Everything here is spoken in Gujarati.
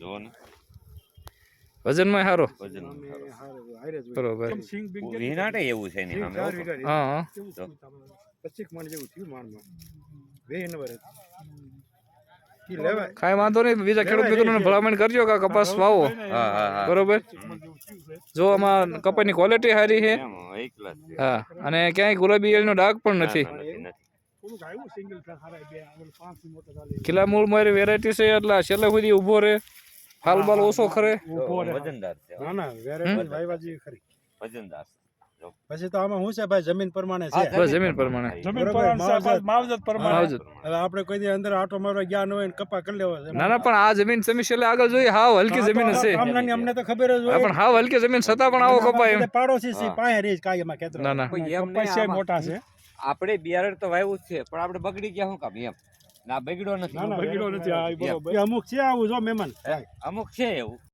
જો ને. વજનમાં સારો વજન બરોબર. વિનાટે એવું છે એની સામે હા. પચીક મણ જેવું થયું માણમાં. બે નંબર કાંઈ વાંધો નહીં બીજા ખેડૂત મિત્રોને ભલામણ કરજો કે કપાસ વાવો. હા હા હા. બરોબર? જો આમાં કપાસની ક્વોલિટી સારી છે. એમ એકલા જ છે. હા અને ક્યાંય ગુલાબી ઈયળનો ડાઘ પણ નથી. કિલ્લા મૂળ મારી વેરાયટી છે? એટલે છેલ્લે સુધી ઊભો રહે. હાલ બાલ ઓછો ખરે. ઊભો રહે. વજનદાર છે ના ના વેરાયટી વાયવાજી ખરી. વજનદાર પછી તો આમાં શું છે ભાઈ? જમીન પ્રમાણે છે. જમીન પ્રમાણે. જમીન માવજત. પ્રમાણે. હવે આપણે કોઈ દી અંદર આટો મારવા ગયા ન હોય ને કપા કરી લેવા છે. ના ના પણ આ જમીન તમે છેલ્લે આગળ જોઈએ હાવ હલકી જમીન હશે. આમનાની અમને તો ખબર જ હોય. પણ હાવ હલકી જમીન છતાં પણ આવો કપાય પાડોશી છે. પાસે રહી કાંઈ એમાં ના ના. કોઈ એમ મોટા છે. આપણે બિયારણ તો વાવ્યું જ છે પણ આપણે બગડી ગયા શું કામ એમ? ના બગડ્યો નથી. ના ના બગડ્યો નથી આ બરોબર. એ અમુક છે આવું જો મહેમાન. અમુક છે એવું.